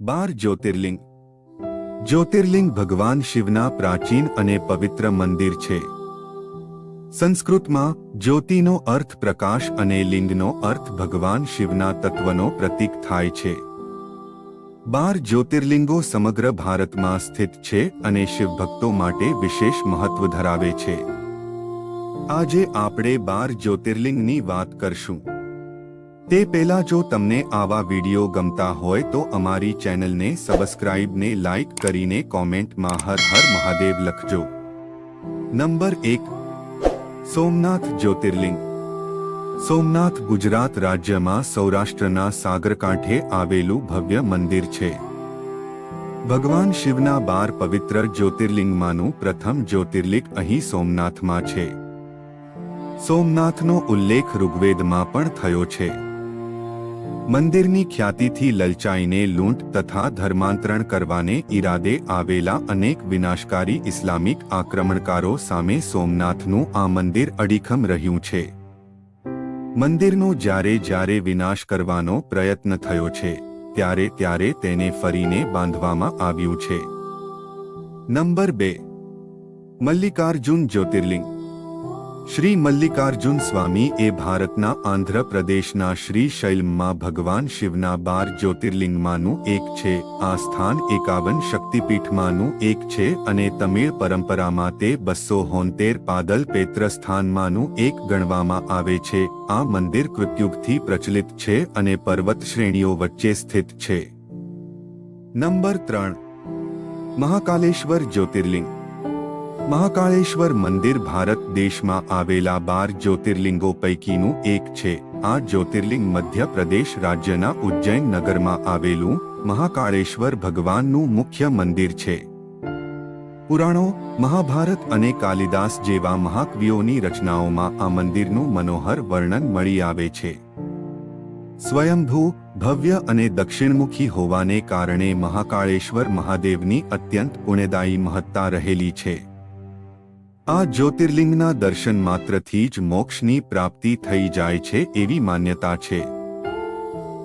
બાર જ્યોતિર્લિંગ. જ્યોતિર્લિંગ ભગવાન શિવના પ્રાચીન અને પવિત્ર મંદિર છે. સંસ્કૃતમાં, જ્યોતિનો અર્થ પ્રકાશ અને લિંગનો અર્થ ભગવાન શિવના તત્વનો પ્રતીક થાય છે. બાર જ્યોતિર્લિંગો સમગ્ર ભારતમાં સ્થિત છે અને શિવભક્તો માટે વિશેષ મહત્વ ધરાવે છે. આજે આપણે બાર જ્યોતિર્લિંગની વાત કરશું. તે પહેલા જો તમને આવા વિડિયો ગમતા હોય તો અમારી ચેનલને સબસ્ક્રાઇબ ને લાઇક કરીને કોમેન્ટમાં હર હર મહાદેવ લખજો. નંબર એક, સોમનાથ જ્યોતિર્લિંગ. સોમનાથ ગુજરાત રાજ્યમાં સૌરાષ્ટ્રના સાગરકાંઠે આવેલું ભવ્ય મંદિર છે. ભગવાન શિવના બાર પવિત્ર જ્યોતિર્લિંગમાંનું પ્રથમ જ્યોતિર્લિંગ અહીં સોમનાથમાં છે. સોમનાથનો ઉલ્લેખ ઋગ્વેદમાં પણ થયો છે. મંદિરની ખ્યાતિથી લલચાઈને લૂંટ તથા ધર્માંતરણ કરવાને ઈરાદે આવેલા અનેક વિનાશકારી ઇસ્લામિક આક્રમણકારો સામે સોમનાથનું આ મંદિર અડીખમ રહ્યું છે. મંદિરનો જ્યારે જ્યારે વિનાશ કરવાનો પ્રયત્ન થયો છે, ત્યારે ત્યારે તેને ફરીને બાંધવામાં આવ્યું છે. નંબર બે. મલ્લિકાર્જુન જ્યોતિર્લિંગ શ્રી મલ્લિકાર્જુન સ્વામી એ ભારતના આંધ્ર પ્રદેશના શ્રી શૈલમમાં ભગવાન શિવના બાર જ્યોતિર્લિંગમાંનું એક છે, આ સ્થાન એકાવન શક્તિપીઠમાંનું એક છે અને તમિળ પરંપરામાં તે બસો હોનતેર પાદલ પેત્ર સ્થાનમાંનું એક ગણવામાં આવે છે, આ મંદિર કૃતયુગથી પ્રચલિત છે અને પર્વત શ્રેણીઓ વચ્ચે સ્થિત છે. નંબર ત્રણ. મહાકાલેશ્વર જ્યોતિર્લિંગ મહાકાળેશ્વર મંદિર ભારત દેશમાં આવેલા બાર જ્યોતિર્લિંગો પૈકીનું એક છે. આ જ્યોતિર્લિંગ મધ્ય પ્રદેશ રાજ્યના ઉજ્જૈન નગરમાં આવેલું મહાકાળેશ્વર ભગવાનનું મુખ્ય મંદિર છે. પુરાણો, મહાભારત અને કાલિદાસ જેવા મહાકવિઓની રચનાઓમાં આ મંદિરનું મનોહર વર્ણન મળી આવે છે. સ્વયંભૂ, ભવ્ય અને દક્ષિણમુખી હોવાને કારણે મહાકાળેશ્વર મહાદેવની અત્યંત પુણ્યદાયી મહત્તા રહેલી છે. આ જ્યોતિર્લિંગના દર્શન માત્રથી જ મોક્ષની પ્રાપ્તિ થઈ જાય છે એવી માન્યતા છે.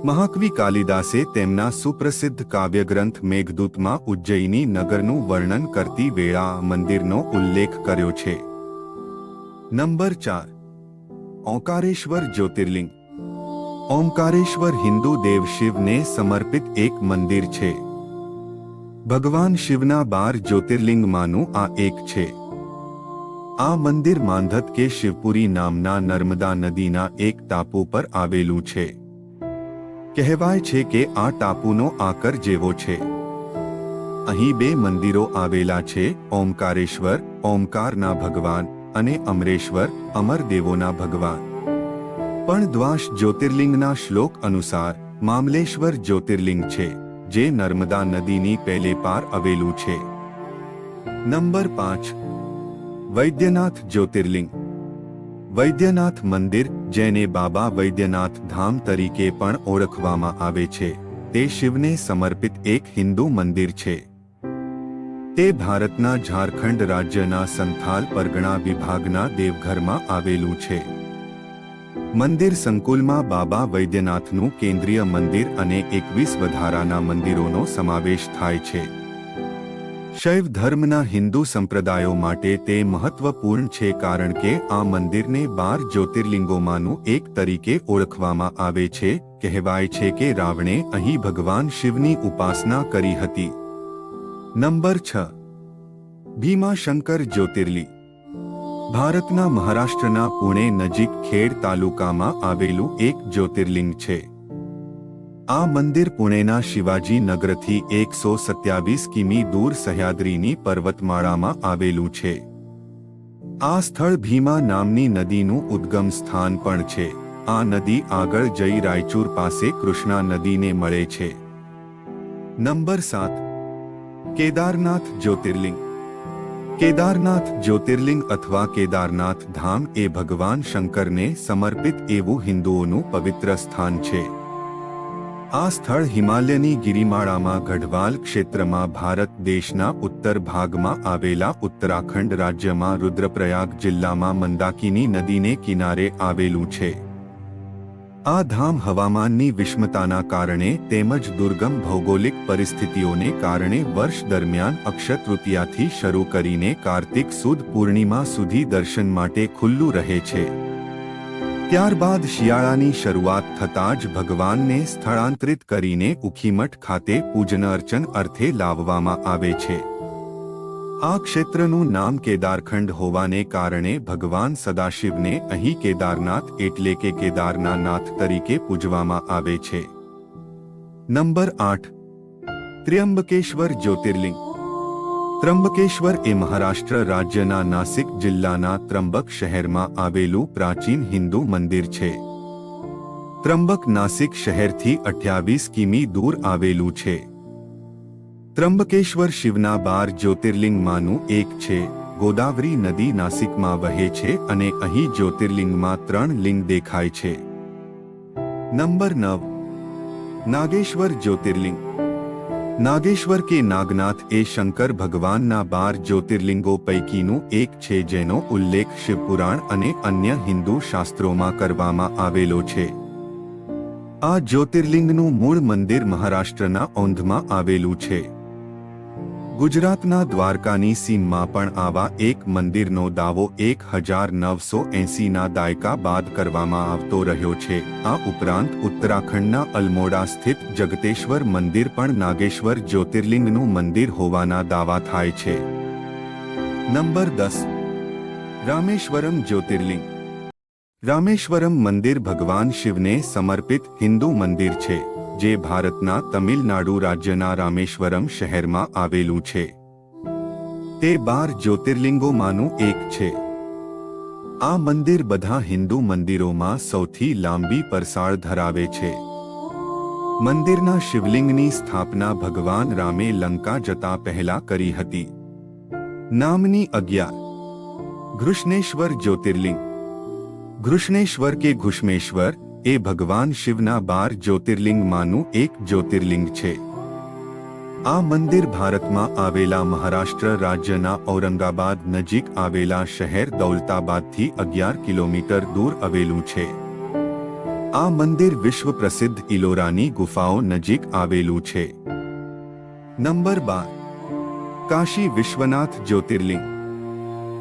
મહાકવિ કાલિદાસે તેમના સુપ્રસિદ્ધ કાવ્યગ્રંથ મેઘદૂતમાં ઉજ્જૈની નગરનું વર્ણન કરતી વેળા મંદિરનો ઉલ્લેખ કર્યો છે. નંબર ચાર. ઓંકારેશ્વર જ્યોતિર્લિંગ. ઓમકારેશ્વર હિન્દુ દેવ શિવને સમર્પિત એક મંદિર છે. ભગવાન શિવના બાર જ્યોતિર્લિંગમાંનું આ એક છે. આ મંદિર માંધત કે શિવપુરી નામના નર્મદા નદીના એક ટાપુ પર આવેલું છે. કહેવાય છે કે આ ટાપુનો આકર જેવો છે. અહીં બે મંદિરો આવેલા છે, ઓમકારેશ્વર, ઓમકારના ભગવાન, અને અમરેશ્વર, અમરદેવોના ભગવાન. પણ દ્વાશ જ્યોતિર્લિંગના શ્લોક અનુસાર, મામલેશ્વર જ્યોતિર્લિંગ છે, જે નર્મદા નદીની પહેલે પાર આવેલું છે. નંબર પાંચ વૈદ્યનાથ જ્યોતિર્લિંગ વૈદ્યનાથ મંદિર જેને બાબા વૈદ્યનાથ ધામ તરીકે પણ ઓળખવામાં આવે છે તે શિવને સમર્પિત એક હિન્દુ મંદિર છે તે ભારતના ઝારખંડ રાજ્યના સંથાલ પરગણા વિભાગના દેવઘરમાં આવેલું છે મંદિર સંકુલમાં બાબા વૈદ્યનાથનું કેન્દ્રીય મંદિર અને એકવીસ વધારાના મંદિરોનો સમાવેશ થાય છે શૈવ ધર્મના હિન્દુ સંપ્રદાયો માટે તે મહત્વપૂર્ણ છે કારણ કે આ મંદિરને બાર જ્યોતિર્લિંગોમાંનું એક તરીકે ઓળખવામાં આવે છે. કહેવાય છે કે રાવણે અહીં ભગવાન શિવની ઉપાસના કરી હતી. નંબર છ. ભીમાશંકર જ્યોતિર્લિંગ. ભારતના મહારાષ્ટ્રના પુણે નજીક ખેડ તાલુકામાં આવેલું એક જ્યોતિર્લિંગ છે. આ મંદિર પુણેના શિવાજી નગરથી એકસો સત્યાવીસ કિમી દૂર સહ્યાદ્રીની પર્વતમાળામાં આવેલું છે. આ સ્થળ ભીમા નામની નદીનું ઉદ્ગમ સ્થાન પણ છે. આ નદી આગળ જઈ રાયચુર પાસે કૃષ્ણા નદીને મળે છે. નંબર સાત. કેદારનાથ જ્યોતિર્લિંગ. કેદારનાથ જ્યોતિર્લિંગ અથવા કેદારનાથ ધામ એ ભગવાન શંકરને સમર્પિત એવું હિન્દુઓનું પવિત્ર સ્થાન છે. આ સ્થળ હિમાલયની ગિરિમાળામાં ગઢવાલ ક્ષેત્રમાં ભારત દેશના ઉત્તર ભાગમાં આવેલા ઉત્તરાખંડ રાજ્યમાં રુદ્રપ્રયાગ જિલ્લામાં મંદાકિની નદીને કિનારે આવેલું છે. આ ધામ હવામાનની વિષમતાના કારણે તેમજ દુર્ગમ ભૌગોલિક પરિસ્થિતિઓને કારણે વર્ષ દરમિયાન અક્ષય તૃતીયાથી શરૂ કરીને કાર્તિક સુદ પૂર્ણિમા સુધી દર્શન માટે ખુલ્લું રહે છે. ત્યારબાદ શિયાળાની શરૂઆત થતાં જ ભગવાનને સ્થળાંતરિત કરીને ઉખીમઠ ખાતે પૂજન અર્ચન અર્થે લાવવામાં આવે છે. આ ક્ષેત્રનું નામ કેદારખંડ હોવાને કારણે ભગવાન સદાશિવને અહીં કેદારનાથ એટલે કે કેદારના નાથ તરીકે પૂજવામાં આવે છે. નંબર આઠ. ત્ર્યંબકેશ્વર જ્યોતિર્લિંગ. ત્રંબકેશ્વર એ મહારાષ્ટ્ર રાજ્યના નાસિક જિલ્લાના ત્રંબક શહેરમાં આવેલું પ્રાચીન હિન્દુ મંદિર છે. ત્રંબક નાસિક શહેરથી અઠ્યાવીસ કિમી દૂર આવેલું છે. ત્રંબકેશ્વર શિવના બાર જ્યોતિર્લિંગમાંનું એક છે. ગોદાવરી નદી નાસિકમાં વહે છે અને અહીં જ્યોતિર્લિંગમાં ત્રણ લિંગ દેખાય છે. નંબર નવ. નાગેશ્વર જ્યોતિર્લિંગ. નાગેશ્વર કે નાગનાથ એ શંકર ભગવાનના બાર જ્યોતિર્લિંગો પૈકીનું એક છે જેનો ઉલ્લેખ શિવપુરાણ અને અન્ય હિન્દુ શાસ્ત્રોમાં કરવામાં આવેલો છે. આ જ્યોતિર્લિંગનું મૂળ મંદિર મહારાષ્ટ્રના ઔંધમાં આવેલું છે. ગુજરાતના દ્વારકાની સીમમાં પણ આવા એક મંદિરનો દાવો એક હજાર નવસો એંસીના દાયકા બાદ કરવામાં આવતો રહ્યો છે. આ ઉપરાંત ઉત્તરાખંડના અલમોડા સ્થિત જગતેશ્વર મંદિર પણ નાગેશ્વર જ્યોતિર્લિંગનું મંદિર હોવાના દાવા થાય છે. નંબર દસ. રામેશ્વરમ જ્યોતિર્લિંગ. રામેશ્વરમ મંદિર ભગવાન શિવને સમર્પિત હિન્દુ મંદિર છે. જે ભારતના તમિલનાડુ રાજ્યના રામેશ્વરમ શહેરમાં આવેલું છે. તે બાર જ્યોતિર્લિંગોમાંનું એક છે. આ મંદિર બધા હિન્દુ મંદિરોમાં સૌથી લાંબી પરસાળ ધરાવે છે. મંદિરના શિવલિંગની સ્થાપના ભગવાન રામે લંકા જતા પહેલા કરી હતી. નામની અગિયાર. ઘૃષ્ણેશ્વર જ્યોતિર્લિંગ. ઘૃષ્ણેશ્વર કે ઘુષ્મેશ્વર? એ ભગવાન શિવના બાર જ્યોતિર્લિંગમાંનું એક જ્યોતિર્લિંગ છે. આ મંદિર ભારતમાં આવેલા મહારાષ્ટ્ર રાજ્યના ઔરંગાબાદ નજીક આવેલા શહેર દૌલતાબાદથી અગિયાર કિલોમીટર દૂર આવેલું છે. આ મંદિર વિશ્વ પ્રસિદ્ધ ઇલોરાની ગુફાઓ નજીક આવેલું છે. નંબર બાર. કાશી વિશ્વનાથ જ્યોતિર્લિંગ.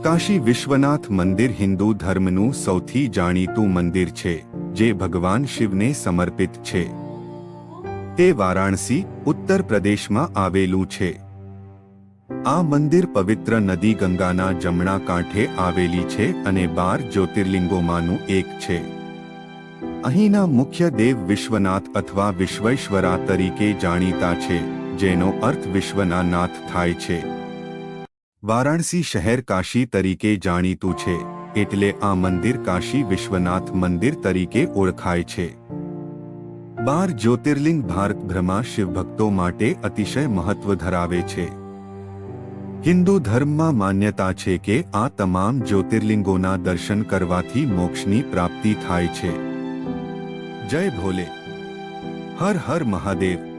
કાશી વિશ્વનાથ મંદિર હિન્દુ ધર્મનું સૌથી જાણીતું મંદિર છે. જે ભગવાન શિવને સમર્પિત છે. તે વારાણસી, ઉત્તર પ્રદેશમાં આવેલું છે. આ મંદિર પવિત્ર નદી ગંગાના જમણા કાંઠે આવેલી છે અને બાર જ્યોતિર્લિંગોમાંનું એક છે. અહીંના મુખ્ય દેવ વિશ્વનાથ અથવા વિશ્વેશ્વરા તરીકે જાણીતા છે, જેનો અર્થ વિશ્વના નાથ થાય છે. વારાણસી શહેર કાશી તરીકે જાણીતું છે. એટલે આ મંદિર કાશી વિશ્વનાથ મંદિર તરીકે ઓળખાય છે. બાર જ્યોતિર્લિંગ ભારત ભ્રમા શિવભક્તો માટે અતિશય મહત્વ ધરાવે છે. હિન્દુ ધર્મમાં માન્યતા છે કે આ તમામ જ્યોતિર્લિંગોના દર્શન કરવાથી મોક્ષની પ્રાપ્તિ થાય છે. જય ભોલે. હર હર મહાદેવ.